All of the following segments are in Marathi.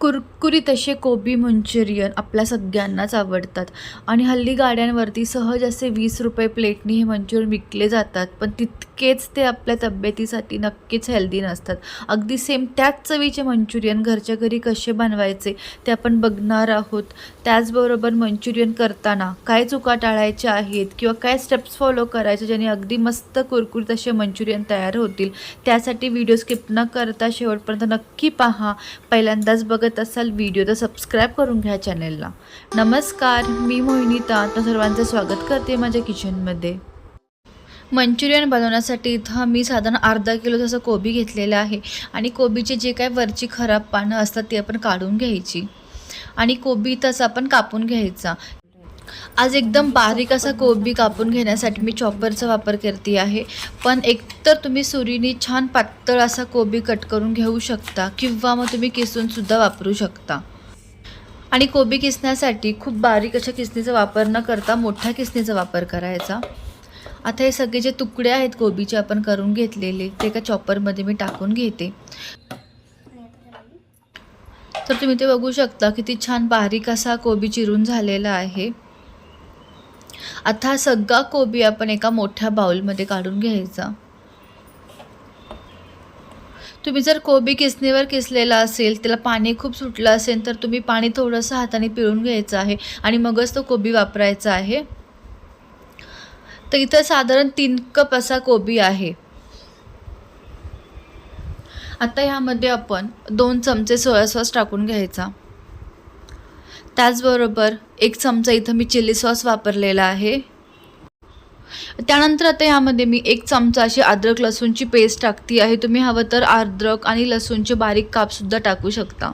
कुरकुरीत असे कोबी मंचुरियन आपल्या सगळ्यांनाच आवडतात. आणि हल्ली गाड्यांवरती सहज असे वीस रुपये प्लेटनी हे मंचुरियन विकले जातात पण तितकेच ते आपल्या तब्येतीसाठी नक्कीच हेल्दी नसतात. अगदी सेम त्याच चवीचे मंचुरियन घरच्या घरी कसे बनवायचे ते आपण बघणार आहोत. त्याचबरोबर मंचुरियन करताना काय चुका टाळायच्या आहेत किंवा काय स्टेप्स फॉलो करायचे ज्याने अगदी मस्त कुरकुरीत असे मंचुरियन तयार होतील त्यासाठी व्हिडिओ स्किप न करता शेवटपर्यंत नक्की पहा. पहिल्यांदाच बघत असाल व्हिडिओ तर सबस्क्राईब करून घ्या चॅनेलला नमस्कार मी मोहिनीता. आता सर्वांचं स्वागत करते माझ्या किचनमध्ये मंचुरियन बनवण्यासाठी इथं मी साधारण अर्धा किलो जसं कोबी घेतलेलं आहे आणि कोबीचे जे काय वरची खराब पानं असतात ती आपण काढून घ्यायची. आणि कोबी तसं आपण कापून घ्यायचा. आज एकदम बारीक असा कोबी कापून घेण्यासाठी मी चॉपरचा वापर करते आहे. पण एकतर तुम्ही सुरीने छान पातळ असा कोबी कट करून घेऊ शकता किंवा मग तुम्ही किसूनसुद्धा वापरू शकता. आणि कोबी किसण्यासाठी खूप बारीक अशा किसणीचा वापर न करता मोठ्या किसणीचा वापर करायचा. आता हे सगळे जे तुकडे आहेत कोबीचे आपण करून घेतलेले ते एका चॉपरमध्ये मी टाकून घेते. तर तुम्ही ते बघू शकता किती छान बारीक असा कोबी चिरून झालेला आहे. आता हा सगळा कोबी आपण एका मोठ्या बाऊलमध्ये काढून घ्यायचा. तुम्ही जर कोबी किसणीवर किसलेला असेल त्याला पाणी खूप सुटलं असेल तर तुम्ही पाणी थोडंसं हाताने पिळून घ्यायचं आहे आणि मगच तो कोबी वापरायचा आहे. तर इथं साधारण तीन कप असा कोबी आहे. आता ह्यामध्ये आपण दोन चमचे सोया सॉस टाकून घ्यायचा. त्याचबरोबर एक चमचा इथं मी चिली सॉस वापरलेला आहे. त्यानंतर आता ह्यामध्ये मी एक चमचा अशी अद्रक लसूणची पेस्ट टाकती आहे. तुम्ही हवं तर अद्रक आणि लसूणचे बारीक कापसुद्धा टाकू शकता.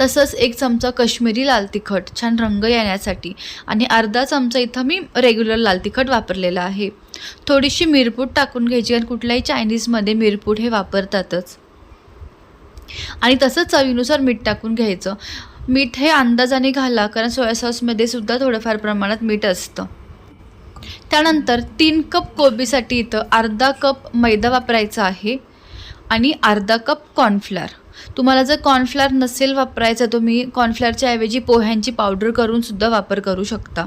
तसंच एक चमचा कश्मीरी लाल तिखट छान रंग येण्यासाठी. आणि अर्धा चमचा इथं मी रेग्युलर लाल तिखट वापरलेला आहे. थोडीशी मिरपूड टाकून घ्यायची कारण कुठल्याही चायनीजमध्ये मिरपूड हे वापरतातच. आणि तसंच चवीनुसार मीठ टाकून घ्यायचं. मीठ हे अंदाजाने घाला कारण सोया सॉसमध्ये सुद्धा थोडंफार प्रमाणात मीठ असतं. त्यानंतर तीन कप कोबीसाठी इथं अर्धा कप मैदा वापरायचा आहे आणि अर्धा कप कॉर्नफ्लॉर तुम्हाला जर कॉर्नफ्लॉर नसेल वापरायचा तुम्ही कॉर्नफ्लॉरच्या ऐवजी पोह्यांची पावडर करून सुद्धा वापर करू शकता.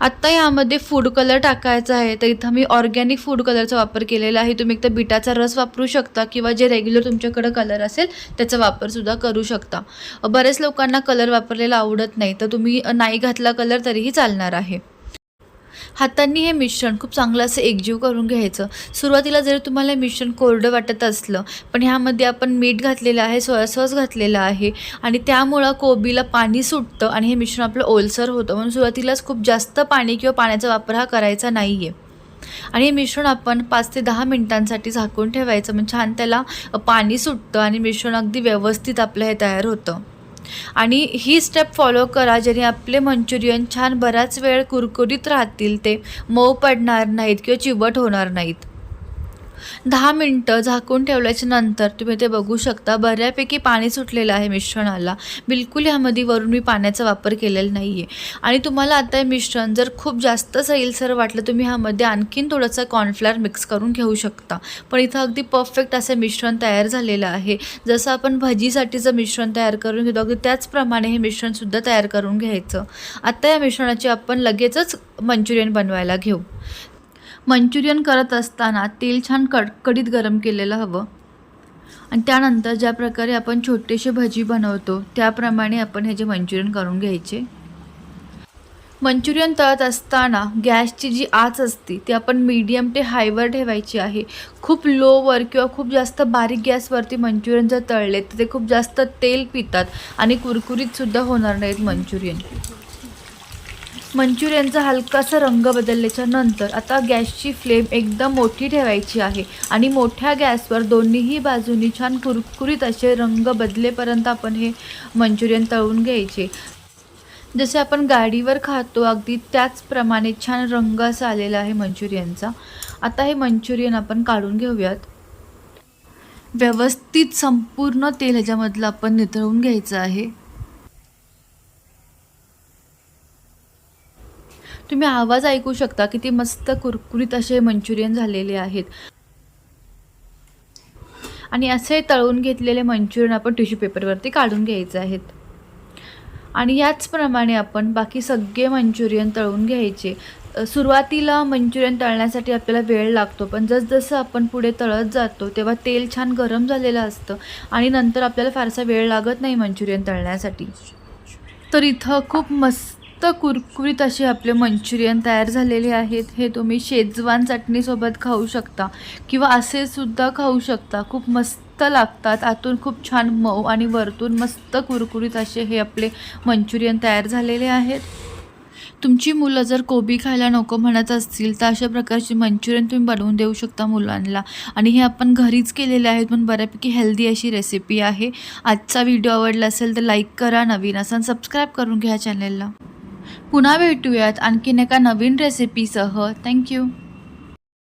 आत्ता यामध्ये फूड कलर टाकायचा आहे. तर इथं मी ऑर्गॅनिक फूड कलरचा वापर केलेला आहे. तुम्ही एकतर बिटाचा रस वापरू शकता किंवा जे रेग्युलर तुमच्याकडं कलर असेल त्याचा वापरसुद्धा करू शकता. बरेच लोकांना कलर वापरलेला आवडत नाही. तर तुम्ही नाही घातला कलर तरीही चालणार आहे. हातांनी हे मिश्रण खूप चांगलं असं एकजीव करून घ्यायचं. सुरुवातीला जरी तुम्हाला हे मिश्रण कोरडं वाटत असलं पण ह्यामध्ये आपण मीठ घातलेलं आहे सोया सॉस घातलेलं आहे आणि त्यामुळं कोबीला पाणी सुटतं आणि हे मिश्रण आपलं ओलसर होतं. म्हणून सुरुवातीलाच खूप जास्त पाणी किंवा पाण्याचा वापर हा करायचा नाही आहे आणि हे मिश्रण आपण पाच ते दहा मिनिटांसाठी झाकून ठेवायचं. म्हणजे छान त्याला पाणी सुटतं आणि मिश्रण अगदी व्यवस्थित आपलं हे तयार होतं. आणि ही स्टेप फॉलो करा ज्याने आपले मंचुरियन छान बराच वेळ कुरकुरीत राहतील ते मऊ पडणार नाहीत किंवा चिवट होणार नाहीत. दहा मिनटं झाकून ठेवल्याच्या नंतर तुम्ही ते बघू शकता. बऱ्यापैकी पाणी सुटलेलं आहे मिश्रणाला. बिलकुल ह्यामध्ये वरून मी पाण्याचा वापर केलेला नाही आहे आणि तुम्हाला आता हे मिश्रण जर खूप जास्त सैलसर वाटलं तुम्ही ह्यामध्ये आणखीन थोडंसं कॉर्नफ्लॉर मिक्स करून घेऊ शकता. पण इथं अगदी परफेक्ट असं मिश्रण तयार झालेलं आहे. जसं आपण भजीसाठीचं मिश्रण तयार करून घेतो अगदी त्याचप्रमाणे हे मिश्रणसुद्धा तयार करून घ्यायचं. आता या मिश्रणाची आपण लगेचच मंचुरियन बनवायला घेऊ. मंचुरियन करत असताना तेल छान कडकडीत गरम केलेलं हवं. आणि त्यानंतर ज्या प्रकारे आपण छोटेसे भजी बनवतो त्याप्रमाणे आपण हे जे मंचुरियन करून घ्यायचे. मंचुरियन तळत असताना गॅसची जी आच असते ती आपण मीडियम ते हायवर ठेवायची आहे. खूप लोवर किंवा खूप जास्त बारीक गॅसवरती मंचुरियन जर तळले तर ते खूप जास्त तेल पितात आणि कुरकुरीतसुद्धा होणार नाहीत मंचुरियन. मंचुरियनचा हलकासा रंग बदलल्याच्या नंतर आता गॅसची फ्लेम एकदम मोठी ठेवायची आहे. आणि मोठ्या गॅसवर दोन्हीही बाजूनी छान कुरकुरीत असे रंग बदलेपर्यंत आपण हे मंचुरियन तळून घ्यायचे. जसे आपण गाडीवर खातो अगदी त्याचप्रमाणे छान रंग असा आलेला आहे मंचुरियनचा. आता हे मंचुरियन आपण काढून घेऊयात. व्यवस्थित संपूर्ण तेल ह्याच्यामधलं आपण नितळून घ्यायचं आहे. तुम्ही आवाज ऐकू शकता किती मस्त कुरकुरीत असे मंचुरियन झालेले आहेत. आणि असे तळून घेतलेले मंचुरियन आपण टिश्यू पेपरवरती काढून घ्यायचे आहेत. आणि याचप्रमाणे आपण बाकी सगळे मंचुरियन तळून घ्यायचे. सुरुवातीला मंचुरियन तळण्यासाठी आपल्याला वेळ लागतो पण जसजसं आपण पुढे तळत जातो तेव्हा तेल छान गरम झालेलं असतं आणि नंतर आपल्याला फारसा वेळ लागत नाही मंचुरियन तळण्यासाठी. तर इथं खूप मस्त कुरकुरीत असे आपले मंचुरियन तयार झालेले आहेत हे तुम्ही शेजवान चटणीसोबत खाऊ शकता किंवा असे सुद्धा खाऊ शकता. खूप मस्त लागतात. आतून खूप छान मऊ आणि वरतून मस्त कुरकुरीत असे हे आपले मंचुरियन तयार झालेले आहेत. तुमची मुलं जर कोबी खायला नको म्हणत असतील तर अशा प्रकारची मंचुरियन तुम्ही बनवून देऊ शकता मुलांना. आणि हे आपण घरीच केलेले आहेत पण बऱ्यापैकी हेल्दी अशी रेसिपी आहे. आजचा व्हिडिओ आवडला असेल तर लाईक करा नवीन असाल सबस्क्राईब करून घ्या चॅनेलला. पुन्हा भेटूयात आणखीन एका नवीन रेसिपीसह थँक्यू